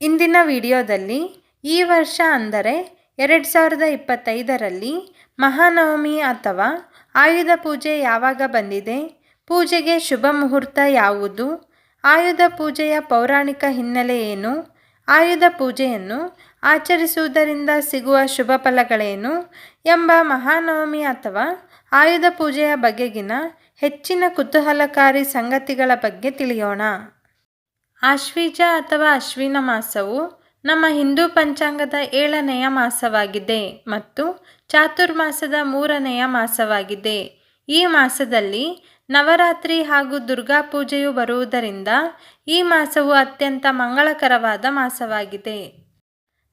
ಇಂದಿನ ವಿಡಿಯೋದಲ್ಲಿ ಈ ವರ್ಷ ಅಂದರೆ ಎರಡು ಸಾವಿರದ ಇಪ್ಪತ್ತೈದರಲ್ಲಿ ಮಹಾನವಮಿ ಅಥವಾ ಆಯುಧ ಪೂಜೆ ಯಾವಾಗ ಬಂದಿದೆ, ಪೂಜೆಗೆ ಶುಭ ಮುಹೂರ್ತ ಯಾವುದು, ಆಯುಧ ಪೂಜೆಯ ಪೌರಾಣಿಕ ಹಿನ್ನೆಲೆ ಏನು, ಆಯುಧ ಪೂಜೆಯನ್ನು ಆಚರಿಸುವುದರಿಂದ ಸಿಗುವ ಶುಭ ಫಲಗಳೇನು ಎಂಬ ಮಹಾನವಮಿ ಅಥವಾ ಆಯುಧ ಪೂಜೆಯ ಬಗೆಗಿನ ಹೆಚ್ಚಿನ ಕುತೂಹಲಕಾರಿ ಸಂಗತಿಗಳ ಬಗ್ಗೆ ತಿಳಿಯೋಣ. ಆಶ್ವೀಜ ಅಥವಾ ಅಶ್ವಿನ ಮಾಸವು ನಮ್ಮ ಹಿಂದೂ ಪಂಚಾಂಗದ ಏಳನೆಯ ಮಾಸವಾಗಿದೆ ಮತ್ತು ಚಾತುರ್ಮಾಸದ ಮೂರನೆಯ ಮಾಸವಾಗಿದೆ. ಈ ಮಾಸದಲ್ಲಿ ನವರಾತ್ರಿ ಹಾಗೂ ದುರ್ಗಾ ಪೂಜೆಯು ಬರುವುದರಿಂದ ಈ ಮಾಸವು ಅತ್ಯಂತ ಮಂಗಳಕರವಾದ ಮಾಸವಾಗಿದೆ.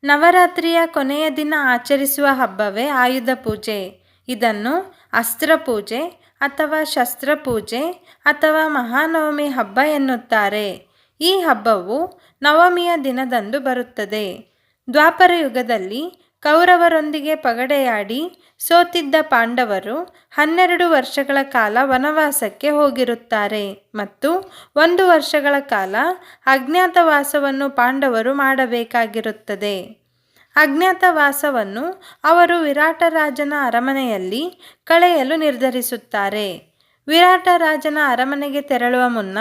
ನವರಾತ್ರಿಯ ಕೊನೆಯ ದಿನ ಆಚರಿಸುವ ಹಬ್ಬವೇ ಆಯುಧ ಪೂಜೆ. ಇದನ್ನು ಅಸ್ತ್ರ ಪೂಜೆ ಅಥವಾ ಶಸ್ತ್ರ ಪೂಜೆ ಅಥವಾ ಮಹಾನವಮಿ ಹಬ್ಬ ಎನ್ನುತ್ತಾರೆ. ಈ ಹಬ್ಬವು ನವಮಿಯ ದಿನದಂದು ಬರುತ್ತದೆ. ದ್ವಾಪರ ಯುಗದಲ್ಲಿ ಕೌರವರೊಂದಿಗೆ ಪಗಡೆಯಾಡಿ ಸೋತಿದ್ದ ಪಾಂಡವರು ಹನ್ನೆರಡು ವರ್ಷಗಳ ಕಾಲ ವನವಾಸಕ್ಕೆ ಹೋಗಿರುತ್ತಾರೆ ಮತ್ತು ಒಂದು ವರ್ಷಗಳ ಕಾಲ ಅಜ್ಞಾತವಾಸವನ್ನು ಪಾಂಡವರು ಮಾಡಬೇಕಾಗಿರುತ್ತದೆ. ಅಜ್ಞಾತವಾಸವನ್ನು ಅವರು ವಿರಾಟರಾಜನ ಅರಮನೆಯಲ್ಲಿ ಕಳೆಯಲು ನಿರ್ಧರಿಸುತ್ತಾರೆ. ವಿರಾಟರಾಜನ ಅರಮನೆಗೆ ತೆರಳುವ ಮುನ್ನ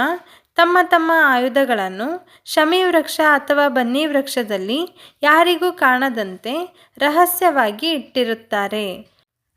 ತಮ್ಮ ತಮ್ಮ ಆಯುಧಗಳನ್ನು ಶಮಿ ವೃಕ್ಷ ಅಥವಾ ಬನ್ನಿ ವೃಕ್ಷದಲ್ಲಿ ಯಾರಿಗೂ ಕಾಣದಂತೆ ರಹಸ್ಯವಾಗಿ ಇಟ್ಟಿರುತ್ತಾರೆ.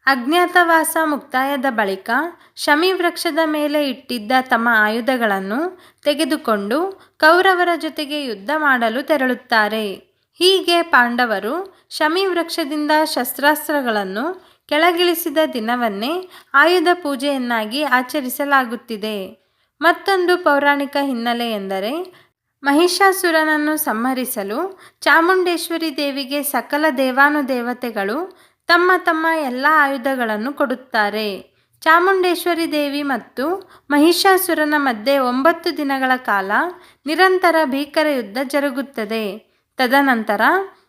ಅಜ್ಞಾತವಾಸ ಮುಕ್ತಾಯದ ಬಳಿಕ ಶಮಿ ವೃಕ್ಷದ ಮೇಲೆ ಇಟ್ಟಿದ್ದ ತಮ್ಮ ಆಯುಧಗಳನ್ನು ತೆಗೆದುಕೊಂಡು ಕೌರವರ ಜೊತೆಗೆ ಯುದ್ಧ ಮಾಡಲು ತೆರಳುತ್ತಾರೆ. ಹೀಗೆ ಪಾಂಡವರು ಶಮಿ ವೃಕ್ಷದಿಂದ ಶಸ್ತ್ರಾಸ್ತ್ರಗಳನ್ನು ಕೆಳಗಿಳಿಸಿದ ದಿನವನ್ನೇ ಆಯುಧ ಪೂಜೆಯನ್ನಾಗಿ ಆಚರಿಸಲಾಗುತ್ತಿದೆ. ಮತ್ತೊಂದು ಪೌರಾಣಿಕ ಹಿನ್ನೆಲೆ ಎಂದರೆ, ಮಹಿಷಾಸುರನನ್ನು ಸಂಹರಿಸಲು ಚಾಮುಂಡೇಶ್ವರಿ ದೇವಿಗೆ ಸಕಲ ದೇವಾನುದೇವತೆಗಳು ತಮ್ಮ ತಮ್ಮ ಎಲ್ಲ ಆಯುಧಗಳನ್ನು ಕೊಡುತ್ತಾರೆ. ಚಾಮುಂಡೇಶ್ವರಿ ದೇವಿ ಮತ್ತು ಮಹಿಷಾಸುರನ ಮಧ್ಯೆ ಒಂಬತ್ತು ದಿನಗಳ ಕಾಲ ನಿರಂತರ ಭೀಕರ ಯುದ್ಧ ಜರುಗುತ್ತದೆ. ತದನಂತರ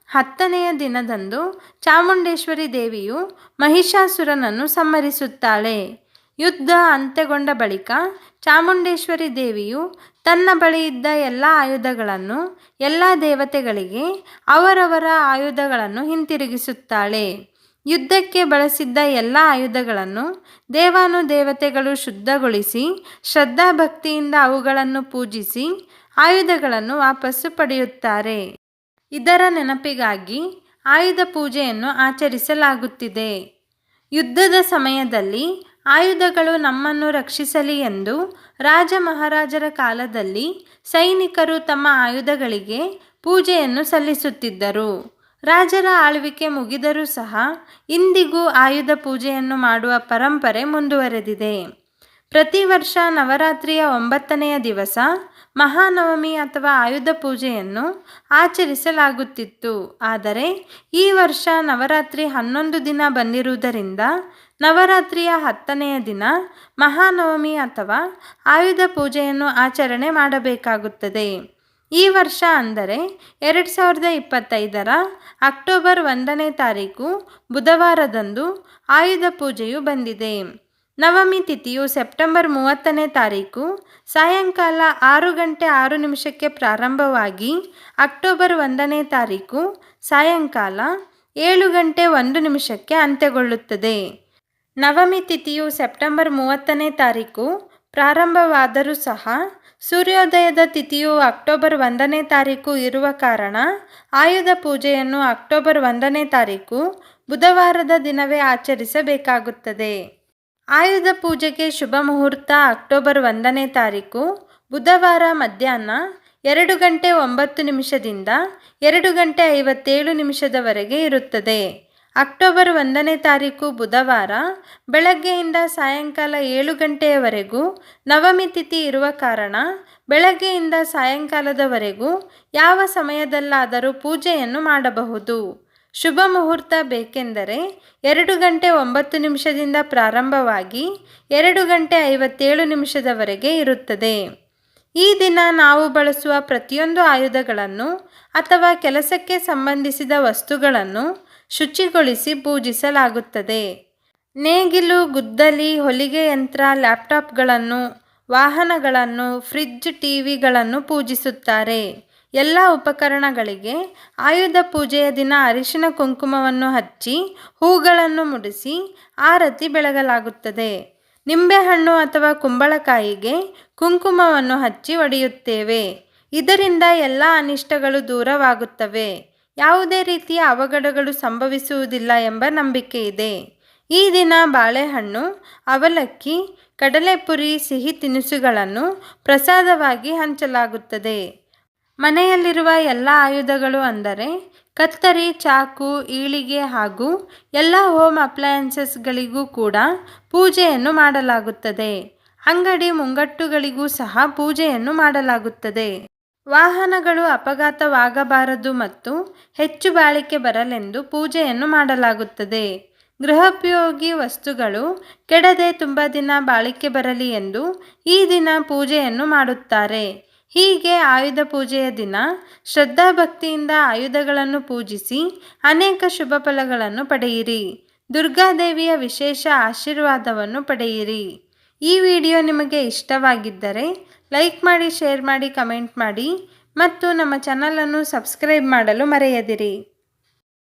ಹತ್ತನೆಯ ದಿನದಂದು ಚಾಮುಂಡೇಶ್ವರಿ ದೇವಿಯು ಮಹಿಷಾಸುರನನ್ನು ಸಂಹರಿಸುತ್ತಾಳೆ. ಯುದ್ಧ ಅಂತ್ಯಗೊಂಡ ಬಳಿಕ ಚಾಮುಂಡೇಶ್ವರಿ ದೇವಿಯು ತನ್ನ ಬಳಿ ಇದ್ದ ಎಲ್ಲ ಆಯುಧಗಳನ್ನು ಎಲ್ಲ ದೇವತೆಗಳಿಗೆ ಅವರವರ ಆಯುಧಗಳನ್ನು ಹಿಂತಿರುಗಿಸುತ್ತಾಳೆ. ಯುದ್ಧಕ್ಕೆ ಬಳಸಿದ್ದ ಎಲ್ಲ ಆಯುಧಗಳನ್ನು ದೇವಾನುದೇವತೆಗಳು ಶುದ್ಧಗೊಳಿಸಿ, ಶ್ರದ್ಧಾಭಕ್ತಿಯಿಂದ ಅವುಗಳನ್ನು ಪೂಜಿಸಿ ಆಯುಧಗಳನ್ನು ವಾಪಸ್ಸು ಪಡೆಯುತ್ತಾರೆ. ಇದರ ನೆನಪಿಗಾಗಿ ಆಯುಧ ಪೂಜೆಯನ್ನು ಆಚರಿಸಲಾಗುತ್ತಿದೆ. ಯುದ್ಧದ ಸಮಯದಲ್ಲಿ ಆಯುಧಗಳು ನಮ್ಮನ್ನು ರಕ್ಷಿಸಲಿ ಎಂದು ರಾಜ ಮಹಾರಾಜರ ಕಾಲದಲ್ಲಿ ಸೈನಿಕರು ತಮ್ಮ ಆಯುಧಗಳಿಗೆ ಪೂಜೆಯನ್ನು ಸಲ್ಲಿಸುತ್ತಿದ್ದರು. ರಾಜರ ಆಳ್ವಿಕೆ ಮುಗಿದರೂ ಸಹ ಇಂದಿಗೂ ಆಯುಧ ಪೂಜೆಯನ್ನು ಮಾಡುವ ಪರಂಪರೆ ಮುಂದುವರೆದಿದೆ. ಪ್ರತಿ ವರ್ಷ ನವರಾತ್ರಿಯ ಒಂಬತ್ತನೆಯ ದಿವಸ ಮಹಾನವಮಿ ಅಥವಾ ಆಯುಧ ಪೂಜೆಯನ್ನು ಆಚರಿಸಲಾಗುತ್ತಿತ್ತು. ಆದರೆ ಈ ವರ್ಷ ನವರಾತ್ರಿ ಹನ್ನೊಂದು ದಿನ ಬಂದಿರುವುದರಿಂದ ನವರಾತ್ರಿಯ ಹತ್ತನೆಯ ದಿನ ಮಹಾನವಮಿ ಅಥವಾ ಆಯುಧ ಪೂಜೆಯನ್ನು ಆಚರಣೆ ಮಾಡಬೇಕಾಗುತ್ತದೆ. ಈ ವರ್ಷ ಅಂದರೆ ಎರಡು ಸಾವಿರದ ಇಪ್ಪತ್ತೈದರ ಅಕ್ಟೋಬರ್ ಒಂದನೇ ತಾರೀಕು ಬುಧವಾರದಂದು ಆಯುಧ ಪೂಜೆಯು ಬಂದಿದೆ. ನವಮಿ ತಿಥಿಯು ಸೆಪ್ಟೆಂಬರ್ ಮೂವತ್ತನೇ ತಾರೀಕು, ಸಾಯಂಕಾಲ ಆರು ಗಂಟೆ ಆರು ನಿಮಿಷಕ್ಕೆ ಪ್ರಾರಂಭವಾಗಿ ಅಕ್ಟೋಬರ್ ಒಂದನೇ ತಾರೀಕು, ಸಾಯಂಕಾಲ ಏಳು ಗಂಟೆ ಒಂದು ನಿಮಿಷಕ್ಕೆ ಅಂತ್ಯಗೊಳ್ಳುತ್ತದೆ. ನವಮಿ ತಿಥಿಯು ಸೆಪ್ಟೆಂಬರ್ ಮೂವತ್ತನೇ ತಾರೀಕು, ಪ್ರಾರಂಭವಾದರೂ ಸಹ ಸೂರ್ಯೋದಯದ ತಿಥಿಯು ಅಕ್ಟೋಬರ್ ಒಂದನೇ ತಾರೀಕು ಇರುವ ಕಾರಣ ಆಯುಧ ಪೂಜೆಯನ್ನು ಅಕ್ಟೋಬರ್ ಒಂದನೇ ತಾರೀಕು ಬುಧವಾರದ ದಿನವೇ ಆಚರಿಸಬೇಕಾಗುತ್ತದೆ. ಆಯುಧ ಪೂಜೆಗೆ ಶುಭ ಮುಹೂರ್ತ ಅಕ್ಟೋಬರ್ ಒಂದನೇ ತಾರೀಕು, ಬುಧವಾರ ಮಧ್ಯಾಹ್ನ ಎರಡು ಗಂಟೆ ಒಂಬತ್ತು ನಿಮಿಷದಿಂದ ಎರಡು ಗಂಟೆ ಐವತ್ತೇಳು ನಿಮಿಷದವರೆಗೆ ಇರುತ್ತದೆ. ಅಕ್ಟೋಬರ್ ಒಂದನೇ ತಾರೀಕು, ಬುಧವಾರ ಬೆಳಗ್ಗೆಯಿಂದ ಸಾಯಂಕಾಲ ಏಳು ಗಂಟೆಯವರೆಗೂ ನವಮಿ ತಿಥಿ ಇರುವ ಕಾರಣ ಬೆಳಗ್ಗೆಯಿಂದ ಸಾಯಂಕಾಲದವರೆಗೂ ಯಾವ ಸಮಯದಲ್ಲಾದರೂ ಪೂಜೆಯನ್ನು ಮಾಡಬಹುದು. ಶುಭ ಮುಹೂರ್ತ ಬೇಕೆಂದರೆ ಎರಡು ಗಂಟೆ ಒಂಬತ್ತು ನಿಮಿಷದಿಂದ ಪ್ರಾರಂಭವಾಗಿ ಎರಡು ಗಂಟೆ ಐವತ್ತೇಳು ನಿಮಿಷದವರೆಗೆ ಇರುತ್ತದೆ. ಈ ದಿನ ನಾವು ಬಳಸುವ ಪ್ರತಿಯೊಂದು ಆಯುಧಗಳನ್ನು ಅಥವಾ ಕೆಲಸಕ್ಕೆ ಸಂಬಂಧಿಸಿದ ವಸ್ತುಗಳನ್ನು ಶುಚಿಗೊಳಿಸಿ ಪೂಜಿಸಲಾಗುತ್ತದೆ. ನೇಗಿಲು, ಗುದ್ದಲಿ, ಹೊಲಿಗೆ ಯಂತ್ರ, ಲ್ಯಾಪ್ಟಾಪ್ಗಳನ್ನು, ವಾಹನಗಳನ್ನು, ಫ್ರಿಡ್ಜ್, ಟಿವಿಗಳನ್ನು ಪೂಜಿಸುತ್ತಾರೆ. ಎಲ್ಲ ಉಪಕರಣಗಳಿಗೆ ಆಯುಧ ಪೂಜೆಯ ದಿನ ಅರಿಶಿನ ಕುಂಕುಮವನ್ನು ಹಚ್ಚಿ ಹೂಗಳನ್ನು ಮುಡಿಸಿ ಆರತಿ ಬೆಳಗಲಾಗುತ್ತದೆ. ನಿಂಬೆಹಣ್ಣು ಅಥವಾ ಕುಂಬಳಕಾಯಿಗೆ ಕುಂಕುಮವನ್ನು ಹಚ್ಚಿ ಒಡೆಯುತ್ತೇವೆ. ಇದರಿಂದ ಎಲ್ಲ ಅನಿಷ್ಟಗಳು ದೂರವಾಗುತ್ತವೆ. ಯಾವುದೇ ರೀತಿಯ ಅವಘಡಗಳು ಸಂಭವಿಸುವುದಿಲ್ಲ ಎಂಬ ನಂಬಿಕೆ ಇದೆ. ಈ ದಿನ ಬಾಳೆಹಣ್ಣು, ಅವಲಕ್ಕಿ, ಕಡಲೆಪುರಿ, ಸಿಹಿ ತಿನಿಸುಗಳನ್ನು ಪ್ರಸಾದವಾಗಿ ಹಂಚಲಾಗುತ್ತದೆ. ಮನೆಯಲ್ಲಿರುವ ಎಲ್ಲ ಆಯುಧಗಳು ಅಂದರೆ ಕತ್ತರಿ, ಚಾಕು, ಈಳಿಗೆ ಹಾಗೂ ಎಲ್ಲ ಹೋಮ್ ಅಪ್ಲಯನ್ಸಸ್ಗಳಿಗೂ ಕೂಡ ಪೂಜೆಯನ್ನು ಮಾಡಲಾಗುತ್ತದೆ. ಅಂಗಡಿ ಮುಂಗಟ್ಟುಗಳಿಗೂ ಸಹ ಪೂಜೆಯನ್ನು ಮಾಡಲಾಗುತ್ತದೆ. ವಾಹನಗಳು ಅಪಘಾತವಾಗಬಾರದು ಮತ್ತು ಹೆಚ್ಚು ಬಾಳಿಕೆ ಬರಲೆಂದು ಪೂಜೆಯನ್ನು ಮಾಡಲಾಗುತ್ತದೆ. ಗೃಹೋಪಯೋಗಿ ವಸ್ತುಗಳು ಕೆಡದೆ ತುಂಬ ದಿನ ಬಾಳಿಕೆ ಬರಲಿ ಎಂದು ಈ ದಿನ ಪೂಜೆಯನ್ನು ಮಾಡುತ್ತಾರೆ. ಹೀಗೆ ಆಯುಧ ಪೂಜೆಯ ದಿನ ಶ್ರದ್ಧಾಭಕ್ತಿಯಿಂದ ಆಯುಧಗಳನ್ನು ಪೂಜಿಸಿ ಅನೇಕ ಶುಭ ಫಲಗಳನ್ನು ಪಡೆಯಿರಿ. ದುರ್ಗಾದೇವಿಯ ವಿಶೇಷ ಆಶೀರ್ವಾದವನ್ನು ಪಡೆಯಿರಿ. ಈ ವಿಡಿಯೋ ನಿಮಗೆ ಇಷ್ಟವಾಗಿದ್ದರೆ ಲೈಕ್ ಮಾಡಿ, ಶೇರ್ ಮಾಡಿ, ಕಮೆಂಟ್ ಮಾಡಿ ಮತ್ತು ನಮ್ಮ ಚಾನಲನ್ನು ಸಬ್ಸ್ಕ್ರೈಬ್ ಮಾಡಲು ಮರೆಯದಿರಿ.